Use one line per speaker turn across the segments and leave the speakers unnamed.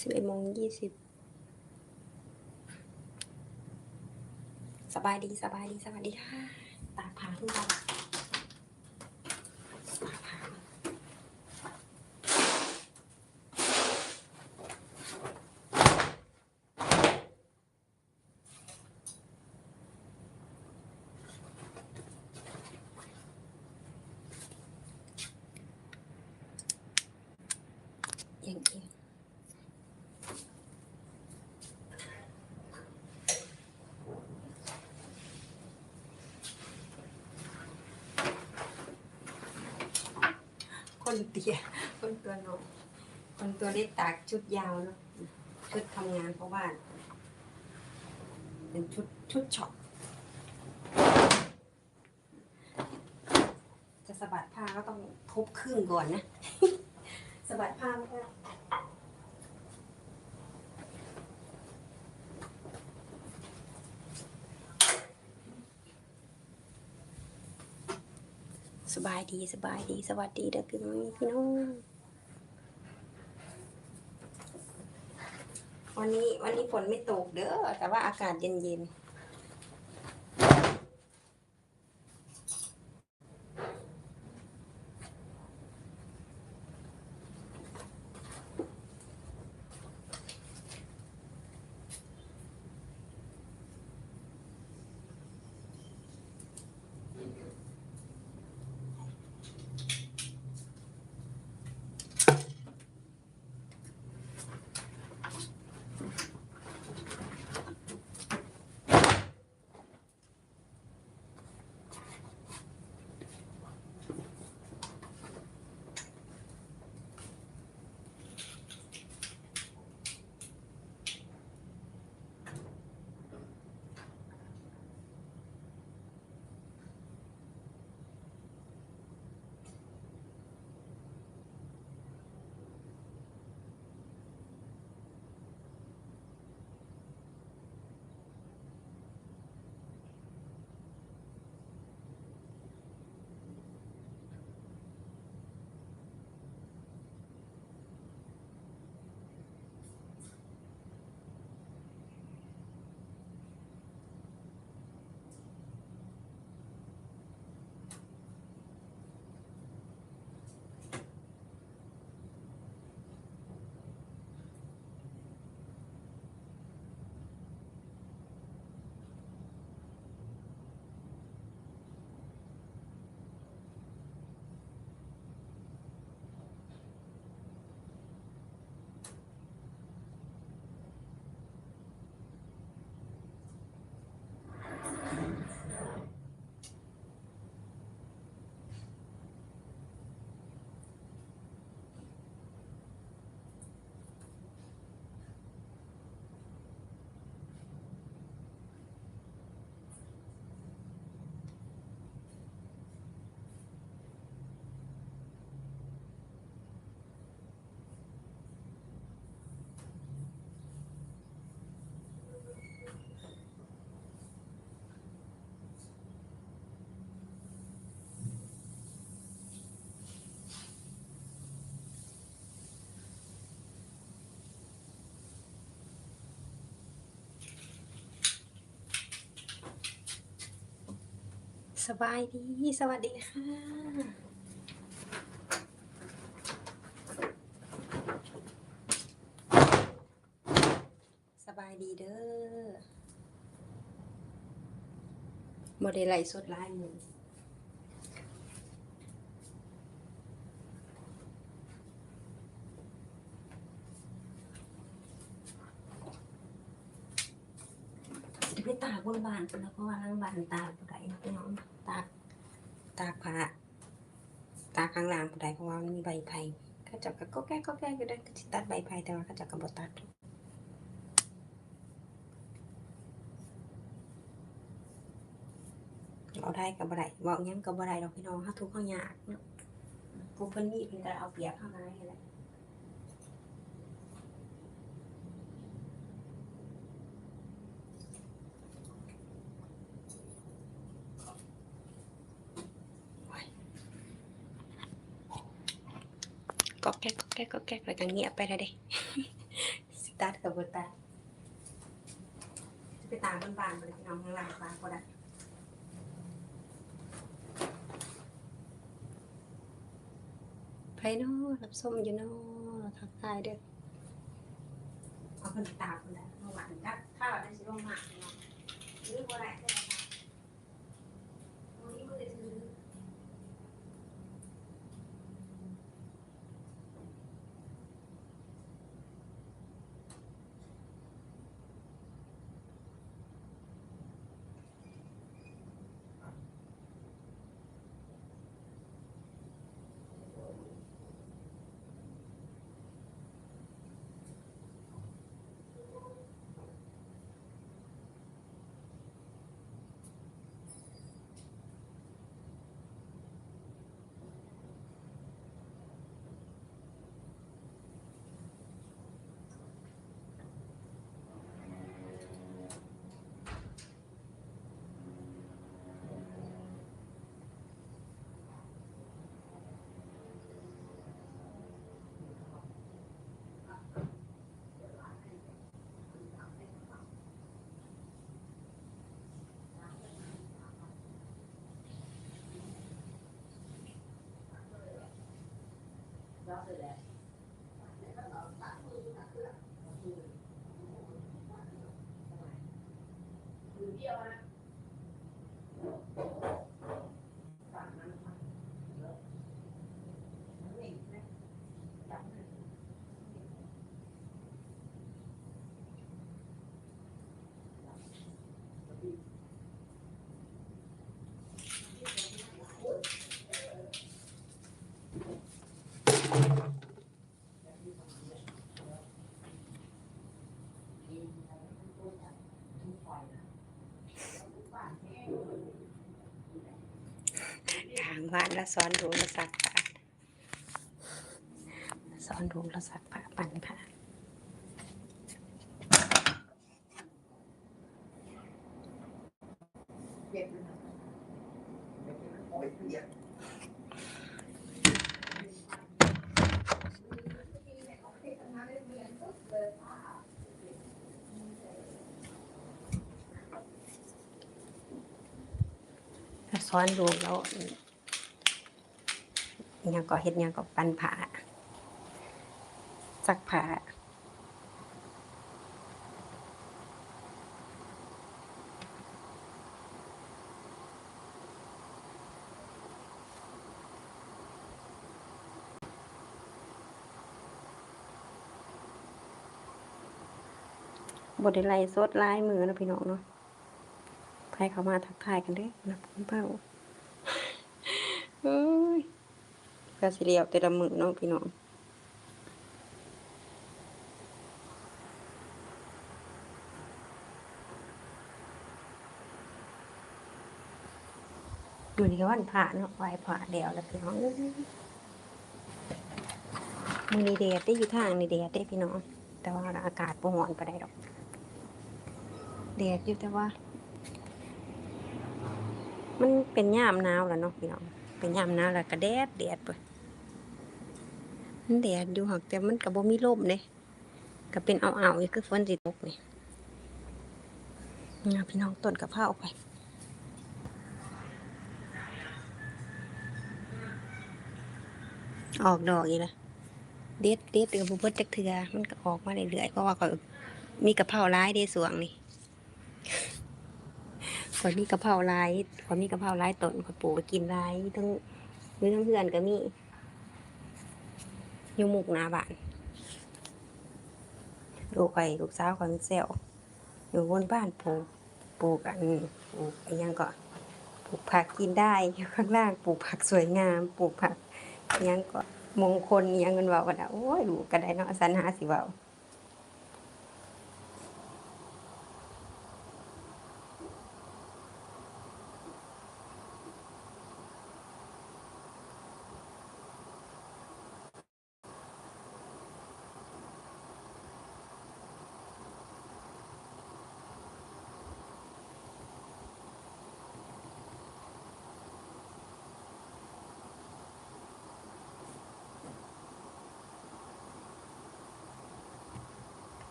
สิบเอ็ดโมงยี่สิบสบายดีสบายดีสวัสดีค่ะตากผ่าทุกคนตากผ้าเอียงเอียง คนเตี้ยคนตัวน้อยคนตัวเล็กตากชุดยาวเนาะชุดทำงานเพราะว่าเป็นชุดชุดช็อปจะสะบัดผ้าก็ต้องทบครึ่งก่อนนะ สะบัดผ้าไม่ได้ สบายดีสบายดีสวัสดีเด้อพี่น้องพี่น้องวันนี้วันนี้ฝนไม่ตกเด้อแต่ว่าอากาศเย็นๆ สบายดี สวัสดีค่ะ สบายดีเด้อโมเดลไลฟ์สดไลน์มือจะไปตาบนบานนะเพราะว่าล้างบานตากบ่ได้นะ พี่น้องตากตากผ้าตาข้างล่างบ่ได้เพราะว่ามันมีใบไผ่เขาเจับก็ก็แก้ก็แก้ก็ได้ก็สิตัดใบไผ่แต่ว่าเขาเจับก็บ่ตัดเอาได้กับบ่ได้เว้าหยังกับบ่ได้ดอกพี่น้องเฮาทุกข์เฮายากเนาะผู้เพิ่นมีเพิ่นก็เอาเปรียบเฮาได้แหละ ก็แก๊กก็แก๊กก็แก๊กแล้วก็เงียบไปแล้วเด้ตัดกับบตัดจะไปตามบนบ้านไปพี่น้องข้างล่างฟ้าก็ได้ไพโน่รับส้มอยู่เนาะทักทายเด้อเอาคนตาคนละเมื่อวานก็ถ้าเราได้สิลงมาเนาะหรือว่าอะไรได้ ทา งบ้านแล้วสอนดูแล้วสักผ้านสอนดูแล้วสักผ้าปั่นผ้าแล้วสอนดูแล้ว ยังก็เฮ็ดยังก็ปั่นผ้าซักผ้าบทได้ไล่สดลายมือนะพี่น้องเนาะใครเข้ามาทักทายกันด้อนะคุณเป้า เฮ้ยก็สิเรียวแต่ละมือเนาะพี่น้องอยู่นี่ก็วันผ่าเนาะไหวผ่าเดียวแล้วพี่น้องมือนีเดดได้อยู่ทางนี่เดดได้พี่น้อง แต่ว่าอากาศบ่ร้อนปานใดดอกแดดอยู่แต่ว่า มันเป็นยามหนาวแล้วเนาะพี่น้อง เป็นยามหนาวแล้วก็แดดแดดเป แดดอยู่หักแต่มันก็บ่มีลมเด้ก็เป็นเอาๆอยู่คือฝนสิตกนี่นี่นพี่น้องต้นกะเพราออกไปออกดอกอีกล้วเด็ดเด็ดเดือบุบเบิดจักเทือมันก็ออกมาเรื่อยๆเพราะว่าก็มีกระเพราร้ายเดสวงนี่ข่อมีกระเพราร้ายข่อมีกระเพราร้ายต้นข่อปลูกกินร้ายทั้งมือทั้งเพื่อนก็มี อยู่หมุกหนาบ้านลูกข่อยลูกสาวข่อยมันเซลอยู่บนบ้านปลูกปลูกอันปลูกไอ้ยังก็ปลูกผักกินได้อยู่ข้างล่างปลูกผักสวยงามปลูกผักยังก็มงคลยังเงินว่าก็ได้โอ้ยดูก็ได้เนาะสรรหาสิว่า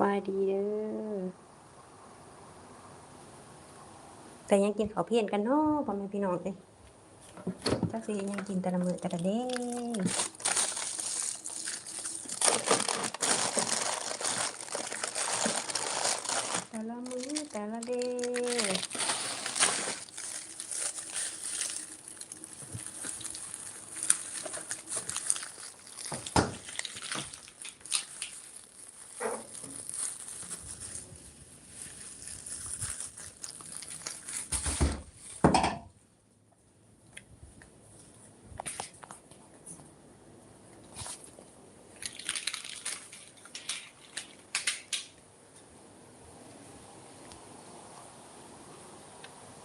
บายดีเด้อแต่ยังกินข้าวเพี้ยนกันเนาะพ่อแม่พี่น้องเอ้ยจักสิยังกินแต่ละมื้อแต่ละเด้